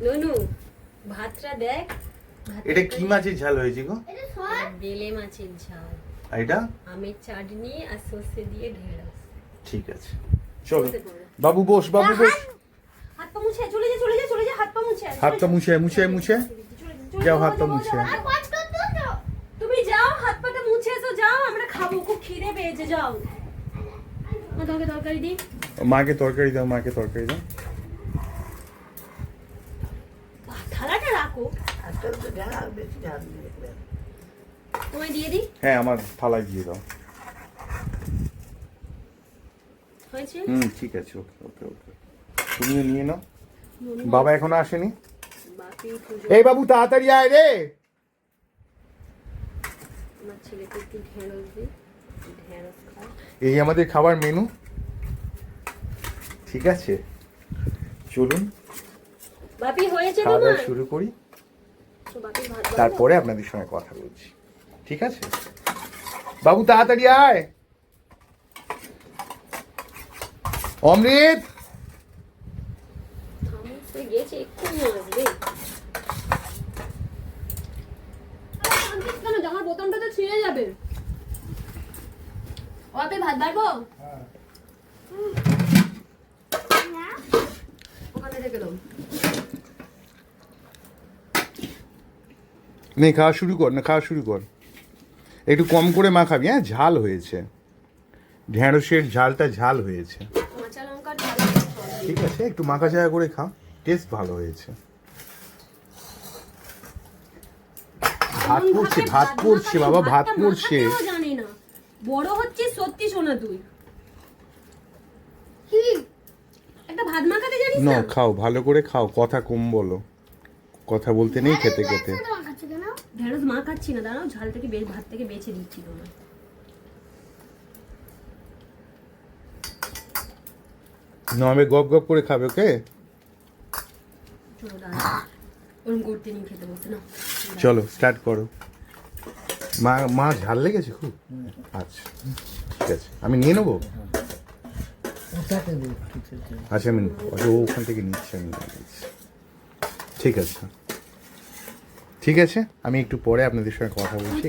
ননু ভাতটা দেখ এটা কি মাছের ঝাল হয়েছে গো বেলে মাছের ঝাল আর এটা আমের চাটনি আর সর্ষে দিয়ে ঢেঁড়স ঠিক আছে চলো বাবু বস বাবু বস হাত পা মুছে চলে যা চলে যা চলে যা হাত পা মুছে চলে যা। মুছে মুছে মুছে যাও, হাত পা মুছে তো তুমি যাও হাত পাটা মুছে এসো যাও আমরা খাব খুব খিদে পেয়েছে যাও মা তোমাকে তরকারি দিই মাকে তরকারি দাও মাকে তরকারি দাও রাখো। তোমায় দিয়ে দিই? হ্যাঁ আমার থালায় দিয়ে দাও। হয়েছে? হুম ঠিক আছে ওকে ওকে ওকে। তুমিও নিয়ে নাও। বাবা এখনও আসেনি? এই বাবু তাড়াতাড়ি আয় রে। এই আমাদের খাবার মেনু। ঠিক আছে। চলুন। বাপি হয়েছে খাওয়া দাওয়া শুরু করি? তারপরে আপনাদের সঙ্গে কথা বলছি। ঠিক আছে? বাবু তাড়াতাড়ি আয়। অমৃত! থামো, বাড়বো ওখানে রেখে দাও নে খাওয়া শুরু কর না খাওয়া শুরু কর। একটু কম করে মা খাবি হ্যাঁ ঝাল হয়েছে। ঢেঁড়সের ঝালটা ঝাল হয়েছে। ঠিক আছে একটু মাখা চায়া করে খা টেস্ট ভালো হয়েছে। ভাত পড়ছে ভাত পড়ছে বাবা ভাত পড়ছে না। বড় হচ্ছিস সত্যি শোনা তুই। একটা ভাত মাখাতে জানিস না খাও ভালো করে খাও কথা কম বলো। কথা বলতে নেই খেতে খেতে। ঢেঁড়স মা খাচ্ছি না দাঁড়াও ঝাল থেকে বে- ভাত থেকে বেছে দিচ্ছি তোমার নবে গপ গপ করে খাবে ওকে? চলো ওরকম করতে নিয়ে খেতে বসে না চলো স্টার্ট করো। মা মা ঝাল লেগেছে খুব? আচ্ছা ঠিক আছে। আমি নিয়ে নেব। আচ্ছা আমি আচ্ছা, ওখান থেকে নিচ্ছি আমি ঠিক আছে ঠিক আছে? আমি একটু পরে আপনাদের সঙ্গে কথা বলছি